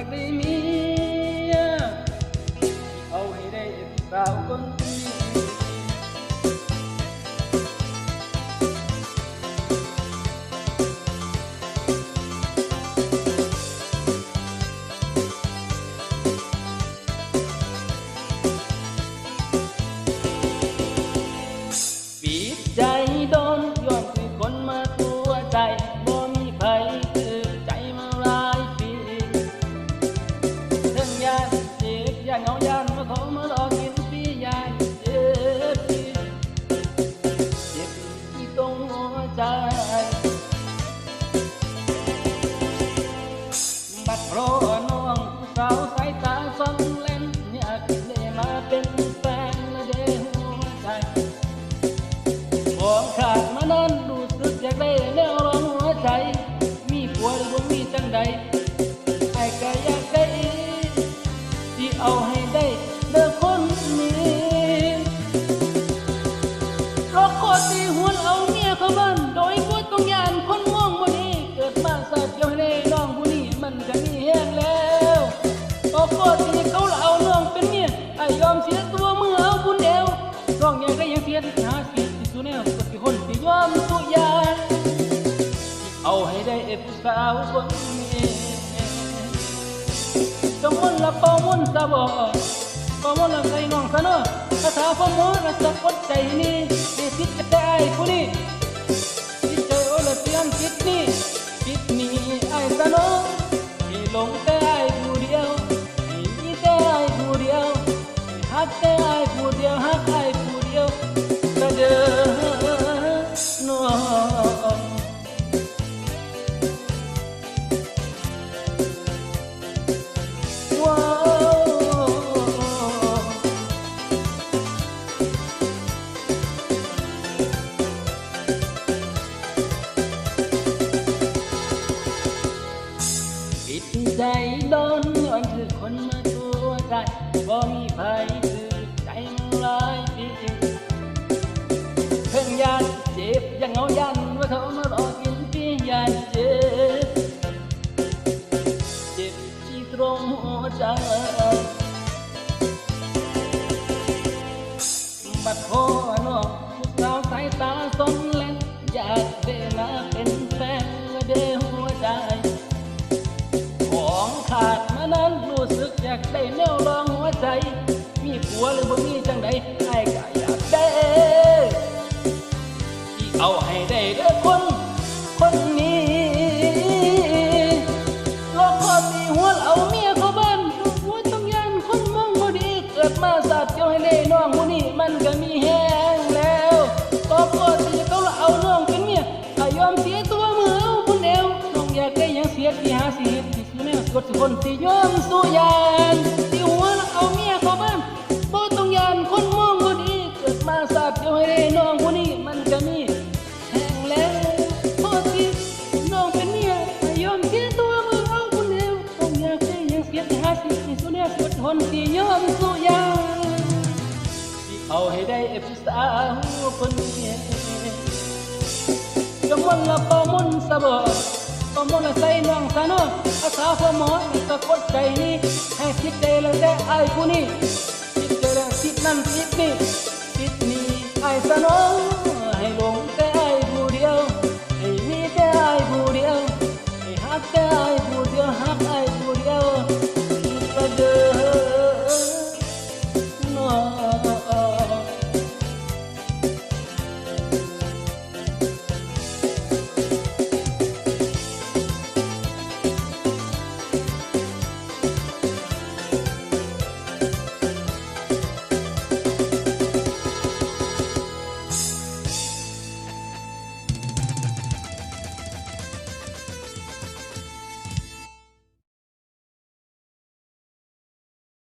ากได้มีเอาให้ได้สาวคน ไอ้ก็อยากได้ที่เอาให้ได้เด้อคนนี้เพราะคตรที่หวนเอาเมียเขาบ้านโดยกูต้องยานคนมองบ่ดีเกิดมาสัตเดียวในน้องผู้นี้มันก็มีแห้งแล้วเพราะคตรที่เขาเอาน้องเป็นเมียไอ้ยอมเสียตัวเมื่อเอาบุญเยวร้องอยากได้ยังเสียนหาเสียที่สุดแนวกดที่คนที่ยอมสุยา สาวคนนี้จงมุ่นละพมุ่นสะบอเปามุ่นละใส่น้องสะเนอาษาพ่อหมอละสะกดใจนี้ดีสิทธิ์จะไอ้ผู้นี้ มีไผคือใจมันหลายปีเพิ่งยานเจ็บยังเอายันว่าเขามารอกินพี่ยานเจ็บเจ็บที่ตรงหัวใจ น้องผู้นี้มันก็มีแห้งแล้วตอก็พอตีเขาละเอาน้องเป็นเมียถ้ายอมเสียตัวมือเอาคนเดียวน้องอยากได้ยังเสียที่หาสิเฮ็ดที่สุดแนวกดสิคนที่ยอมสู้ยานที่หัวเอาเมียเข้าบ้านบ่ต้องยานคนมองบ่ดีเกิดมาสาดเจ้าให้เล่น้องผู้นี้มันก็มีแห้งแล้วพอตีน้องเป็นเมียถ้ายอมเสียตัวมือเอาคนเดียวต้องอยากได้ยังเสียที่หาสิที่สุดแนวกดทนที่ยอมสู้ยาน เอาให้ได้เอฟสตาหัวคนเนี่ยจังวันละปอมุนสะบอปอมุนละใส่น้องสะนาอาสาพอหมออีกก็กดใจนี้ให้คิดได้แล้วแต่ไอ้คนนี้คิดได้แล้วคิดนั่นคิดนี้คิดนี้ไอ้สะเนาะให้ลงแต่ไอ้ผู้เดียวให้มีแต่ไอ้ผู้เดียวให้ฮักแต่ไอ้ผู้เดียวฮักไอ้